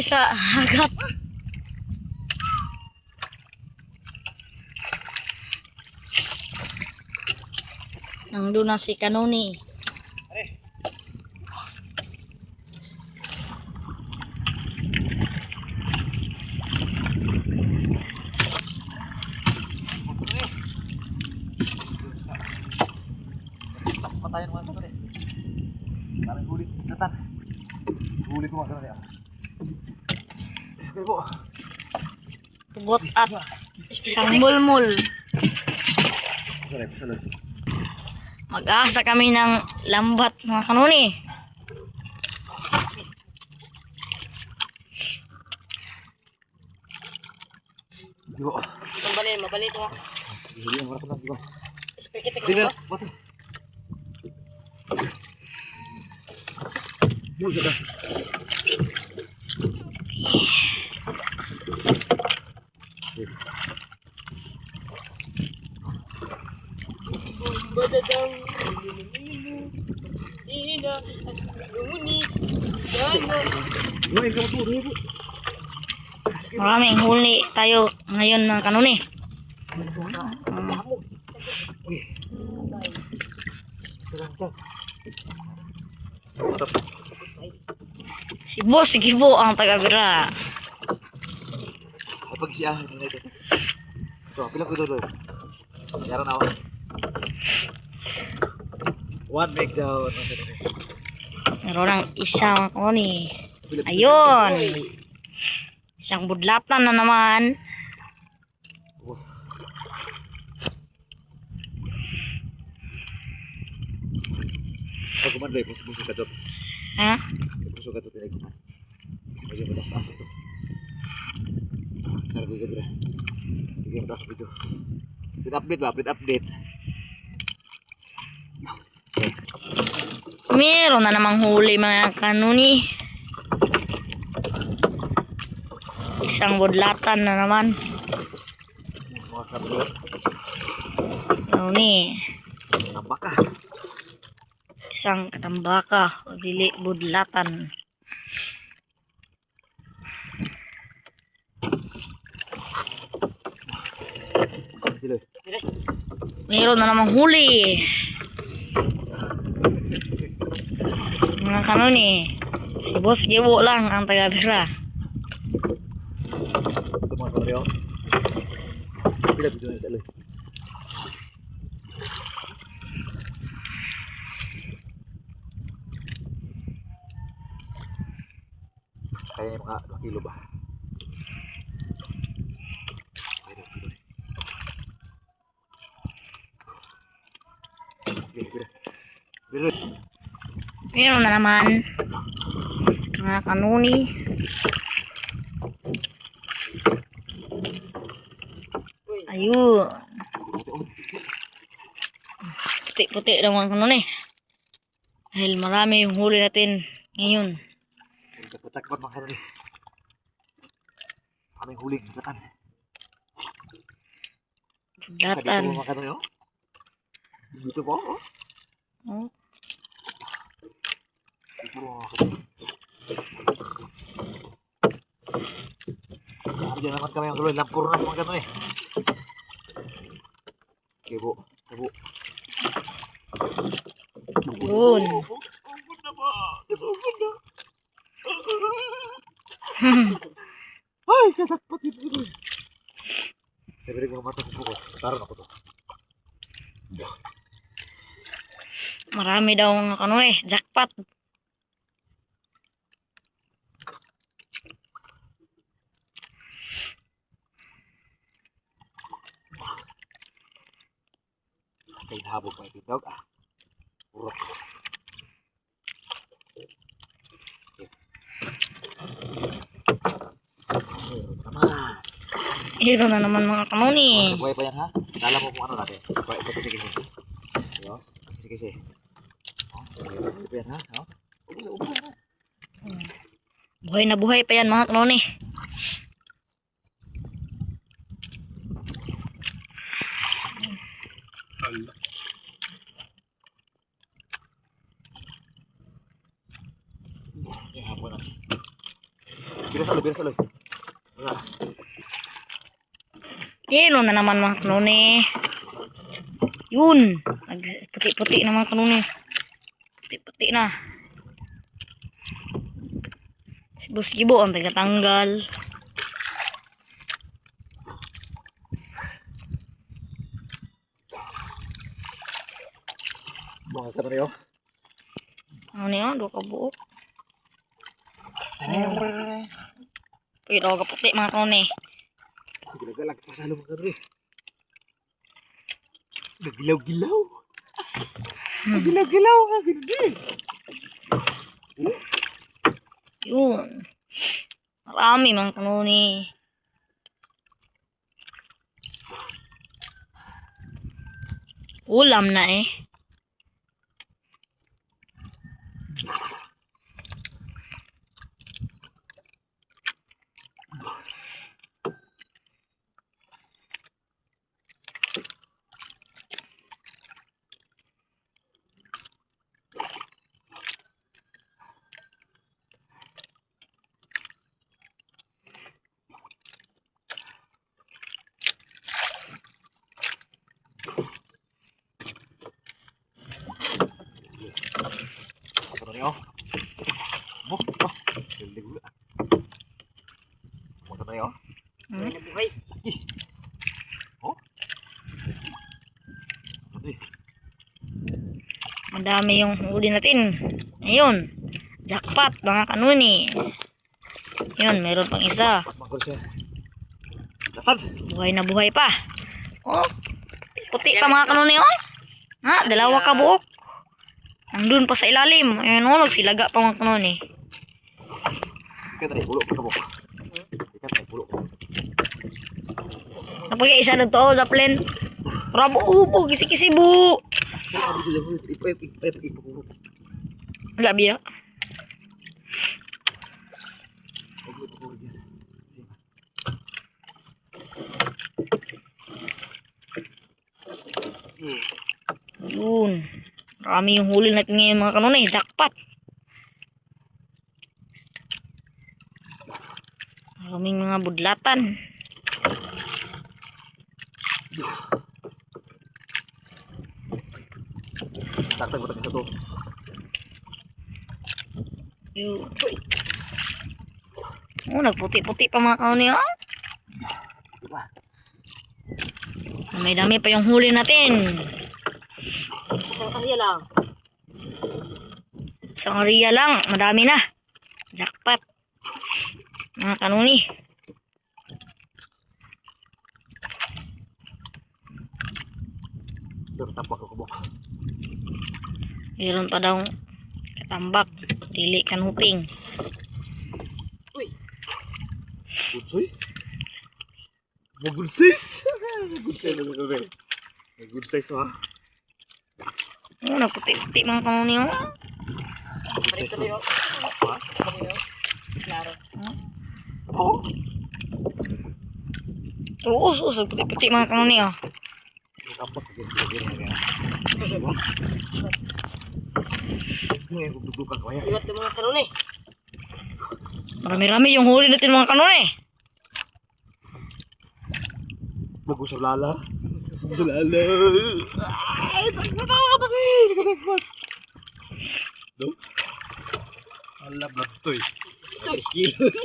kami sa hagat. Nandun na si Kanuni. Patayan mga kanto eh. Parang huli. Natan. Huli ko mga kanto Okay po. Pugot at isang mulmul. Mag-asa kami ng lambat mga kanuni. Di ba? Mabalik, mabalik ko. Huli ang marap lang. Di ba? Spikit Di ba? Bato. Mul ka Badadang, ina, luni, dana. Ngayon ka po. Ngayon po. Maraming huli tayo ngayon mga kanuni. Si Boss Gibo ang taga-bira. Kapag siya. Hindi na ito. Ito, pila ko doon. Yaran ako. One make down. Meron ng isang kanuni. Ayun. Isang budlatan na naman. Pag kumanda, puso-puso ka doon. Ha? Puso ka doon, tinay kuman. Medyo mataas-taas ito. Sarap ko ito, Hindi mataas ito. Update update ba? Update update. Meron na namang huli mga kanuni. Isang budlatan na naman. Kanuni. Tambak ka. Isang katambaka. O dili budlatan. Meron na namang huli. Mga kanuni. Si Boss Gibo lang ang taga-bira. Ito mga kablo. Pila ko dyan sa aloy. Kaya yung mga 2 kilo ba? Kaya 2 kilo eh. Okay, pila. Pila. Meron na naman. Mga kanuni. Ayun. Puti-puti daw mga kanuni. Dahil marami yung huli natin ngayon. Pagkakot mga kanali. Aming huling gatan. Dito Datan. oh. Dito po oh. Oh. Dito mga kanali. Diyan naman kami ang kuloy. Lampurnas mga kanali. Kibo. Kibo. Yun. Kasugod na ba? Kasugod na. Ay, katakpat dito kuloy. Sabi ko mata ko po. Taron ako to. Marami daw mga kanuni. Jackpot. Itindog ah. Meron naman. Meron na naman mga kanuni. Buhay pa yan ha? Kala mo kung ano natin. Buhay pa kasi kasi. Yo, kasi kasi. Oh, buhay pa yan ha? Oh. Buhay na buhay pa yan mga kanuni. Hapon na. Biras aloy, biras aloy. Wala. Meron na naman mga kanone. Yun. Puti-puti na mga kanone. Puti-puti na. Si Boss Gibo ang tagatanggal. Mga ka na rin, oh. Ano niya? Dua ka buok. Ano? Pero ka puti mga kanone. Gilagalag pa sa mga na rin. Nagilaw-gilaw. Nagilaw-gilaw nga, ganun Yun. Marami mga kanone. Ulam na eh. Ako na rin, oh. Mo, oh. Galing gula. Mga ka na rin, oh. Hmm? Buhay na buhay. Oh. Ano eh? Madami yung huli natin. Ayun. Jackpot mga kanuni. Yun, meron pang isa. Buhay na buhay pa. Oh. Puti pa mga kanuni oh. Ha, dalawa ka buok. Nandun pa sa ilalim. Ayun oh, nagsilaga pa mga kanuni. Kaya tayo, bulok ka mo. Kaya tayo, bulok ka mo. Napagay isa na to, Daplin. Rabo ubo, kisi-kisi bu. Kaya tayo, dito, ipo, ipo, ipo, ipo, ipo, ipo. Wala biya. Ipo, ipo, ipo, ipo. Sige. Eh, Yun. Marami yung huli natin ngayon mga kanuni. Jackpot. Maraming mga budlatan. Sakta mo tayo sa to. Yun. Oh, nagputi-puti pa mga kauni, oh. Diba? May dami pa yung huli natin. Isang kanya lang. Sa Korea lang, madami na. Jackpot. Mga kanuni. Pero tapak ako bok. Meron pa daw katambak. Dili kanuping. Uy. Mo good size. Good size na ko be. Good size ha. Oh, kanuni, oh. Oh. Oh. Tuos, oh, nagputi-puti mga kanuni, oh. Ya. Liwat ng mga kanuni. Marami-rami yung huli natin mga kanuni. Bago sa lala. Sa lala. Ay, na ako tayo. Nakatakbot. No? Ala, blood to eh. Tres kilos.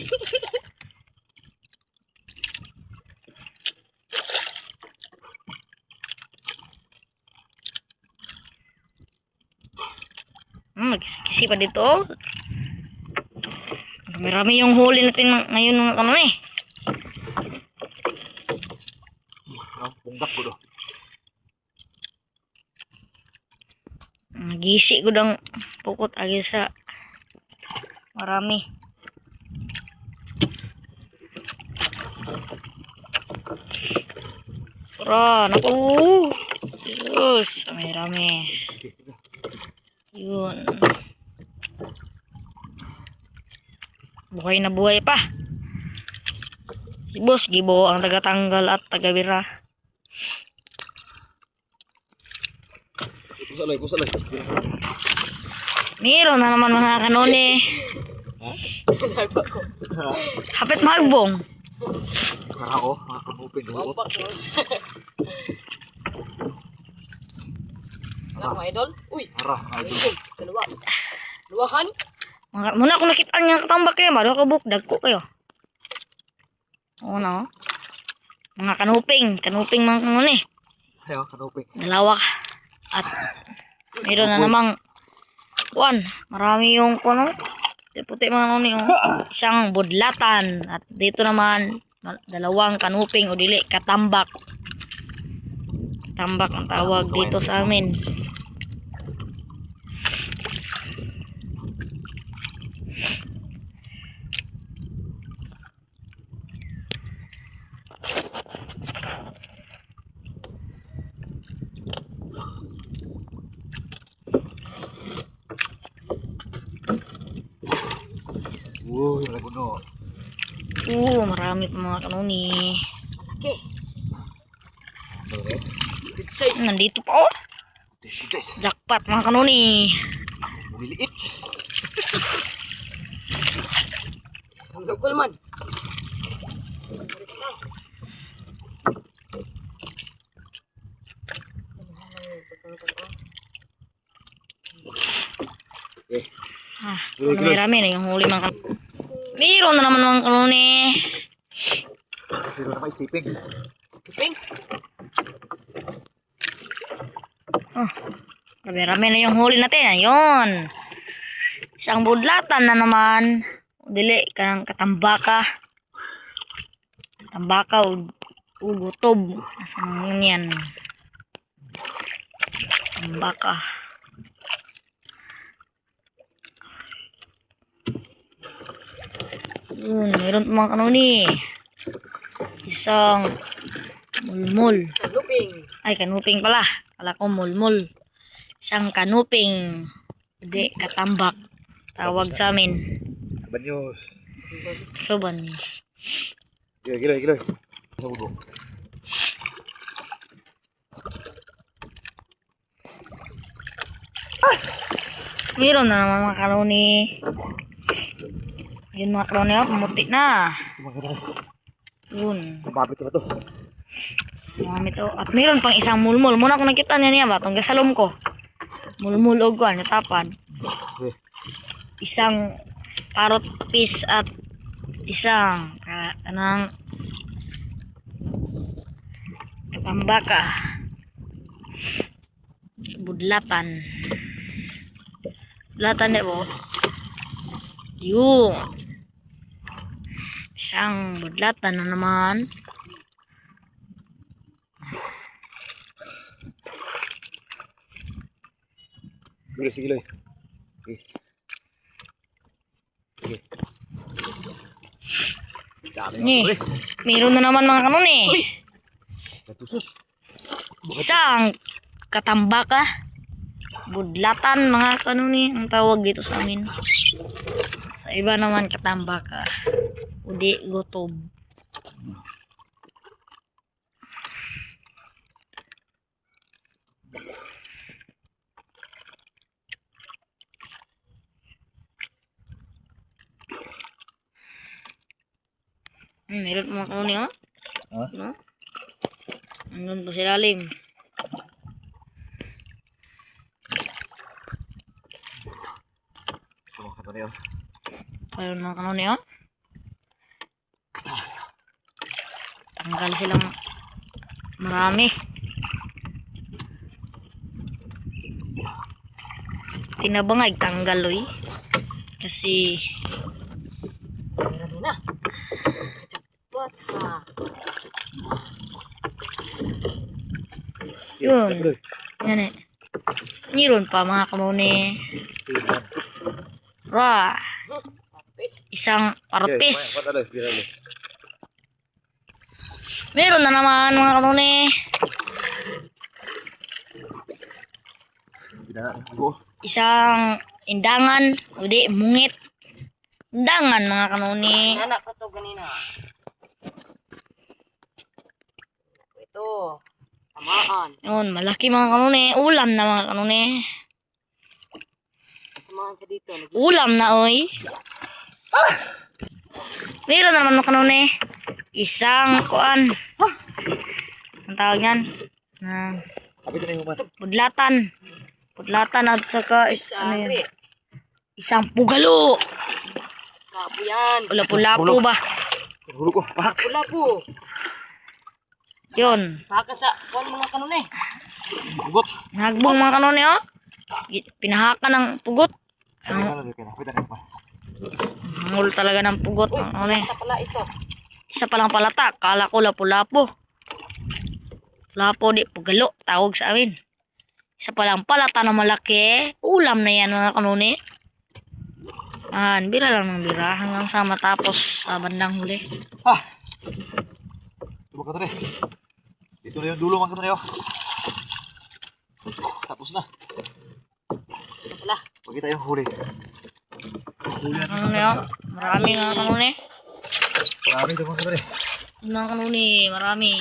Hmm, nagkisi pa dito. Marami-rami yung huli natin ng- ngayon mga kanuni. No, Nagisi ko dang pukot agi sa marami. May rami. Okay, tiga. Yun. Buhay na buhay pa. Si Boss Gibo ang tagatanggal at tagabira. Kusalay, kusalay. Meron na naman mga kanone. Ko. Hapit magbong. Kara ko, mga kamupin. Buot. Wampak ko. Alam mo, idol? Uy! Kara, idol. Dalawa. Dalawa kan? Mga, muna ako nakita niya katambak kayo, baru ka buk, dagko kayo. Oo na, oh. Mga kanuping, kanuping mga kanun eh. Ayaw, kanupin. Dalawa ka. At mayroon na namang kuan, marami yung kuno. Puti mga kanun eh, oh. Isang budlatan. At dito naman, ma- dalawang kanuping o dili, katambak. Katambak ang tawag dito sa amin. Laguno. Oo, marami pa mga kanuni. Malaki. Bakit? Good size. Nandito pa oh. Jackpot mga kanuni. Ang man. Eh, Ah, Tuloy, ano may rami na yung huli mga kanuni. Mayroon na naman mga kanuni. Pero naman steeping. Ping. Rami-rami na yung huli natin. Ayun. Isang budlatan na naman. Dili, kanang katambaka. Katambaka o, o gutob. Nasa mga yan. Katambaka. Yun, pa mga kanuni. Isang mulmul. Luping. Ay, kanuping pala. Kala ko mulmul. Isang kanuping. Hindi, katambak. Tawag sa amin. Banyos. Soban. Gila, gila, gila. Sa ulo. Mayroon na naman mga kanuni. Yun mga kanuni, oh, pumuti na. Na. Yun. Mababit na to. Marami to. At mayroon pang isang mulmul. Muna ko nakita niya niya ba? Itong gasalom ko. Mulmul o guwan, natapad. Eh, Isang parrot fish at isang ka, kanang katambaka. Budlatan. Budlatan di po. Yung. Isang budlatan na naman. sige. Dami Ni. mga pre. Meron na naman mga kanon eh. Natusos. Isang katambaka. Budlatan mga kanon eh. Ang tawag dito sa amin. Sa iba naman katambaka. Udi gutob. Hmm, meron mga eh oh. Ha? No? Andun po. Kumakita na yan. Ayun mga eh, oh. Tanggal silang marami. Tinabangay tanggal oy. Kasi Marami na. Yun. Yan eh. Niron pa mga kamone. Ra. Isang parpis. Meron na naman mga. Ako. Isang indangan. Udi, mungit. Indangan mga kamone. Anak pa to ganina. Ito. Tamaan. Yun, malaki mga kanone. Ulam na mga kanone. Tamaan siya dito. Nag- Ulam na oy. Meron na naman mga kanone. Isang kuan. Ang tawag yan? Na pudlatan. Pudlatan at saka is, ano yun? Isang pugalo. Kapo yan. Lapu-lapu ba? Hulo ko. Pak. Pula po. Yun. Bakit sa kuwan mga kanon eh. Ugot. Nagbong mga kanone oh. Gi- Pinahaka ng pugot. Kapit Hangul talaga ng pugot. Uy, kanone. ito pala ito. Isa palang palata. Kala ko lapu-lapu. Lapo di pugalo. Tawag sa amin. Isa palang palata na malaki. Ulam na yan mga kanone. Yan, bira lang ng bira hanggang sa matapos sa bandang huli. Ah! Ito mga kanore. Ito na yung dulo mga kanore. oh. Tapos na. Ito pala. Pagkita tayo huli. Ano yun? Marami mga kanone. Marami ito mga kanore. Mga kanone, marami.